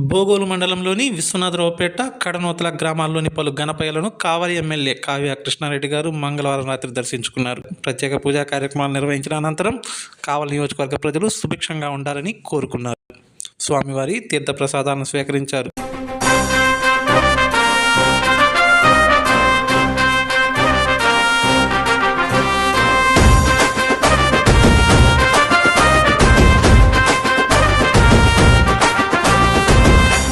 బోగోలు మండలంలోని విశ్వనాథరావుపేట కడనోతల గ్రామాల్లోని పలు గణపయ్యలను కావలి ఎమ్మెల్యే కావ్య కృష్ణారెడ్డి గారు మంగళవారం రాత్రి దర్శించుకున్నారు. ప్రత్యేక పూజా కార్యక్రమాలు నిర్వహించిన అనంతరం కావలి నియోజకవర్గ ప్రజలు సుభిక్షంగా ఉండాలని కోరుకున్నారు. స్వామివారి తీర్థప్రసాదాలను స్వీకరించారు.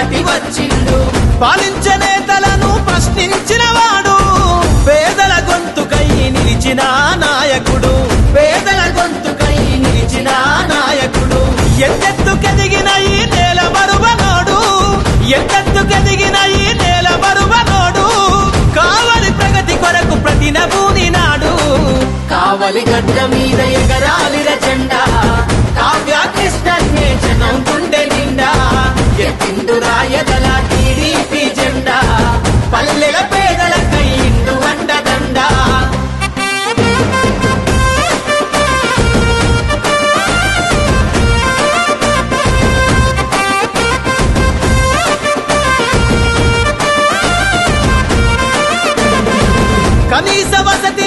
దాటి వచ్చిండు. పాలించే నేతలను ప్రశ్నించిన వాడు. పేదల గొంతుకై నిలిచిన నాయకుడు. పేదల గొంతుకై నిలిచిన నాయకుడు. ఎత్తెత్తుకెదిగిన ఈ నేల బరువనోడు ఎత్తెత్తుకెదిగిన ఈ నేల బరువనోడు కావలి ప్రగతి కొరకు ప్రతినభూని నాడు. కావలి గడ్డ మీద ఎగరాలిర జెండా కావ్య కృష్ణ జనం గుండె నిండా. ఎత్తిండు రాయదల టీడీపీ జెండా పల్లెల పేదల కయ్యిండు వండదండా కనీస వసతి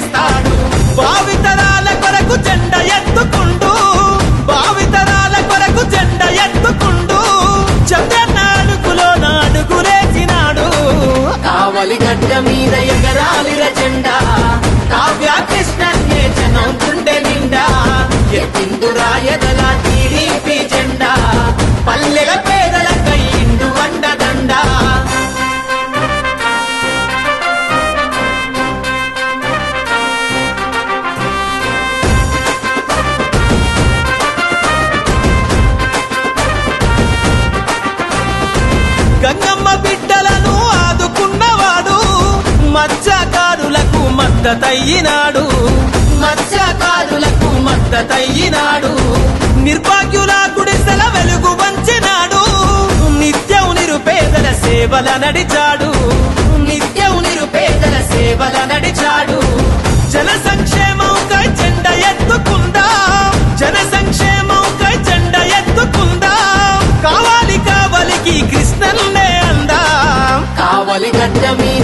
పల్లెల పేదల కయ్యిండు వండదండ గంగమ్మ బిడ్డలను ఆదుకున్నవాడు మత్స్యకారులకు మద్దతయ్యినాడు మత్స్యకారులకు మద్దతయ్యినాడు నిర్భాగ్యుల గుడిసెల వెలుగు వంచినాడు. నిత్యం నిరుపేదల సేవల నడిచాడు. నిత్యం నిరుపేదల సేవల నడిచాడు. జన సంక్షేమంకై జెండ ఎత్తుకుందా? జన సంక్షేమంకై జెండ ఎత్తుకుందా? కావాలి కావలికి కృష్ణన్నే అందా? కావలి గడ్డ మీద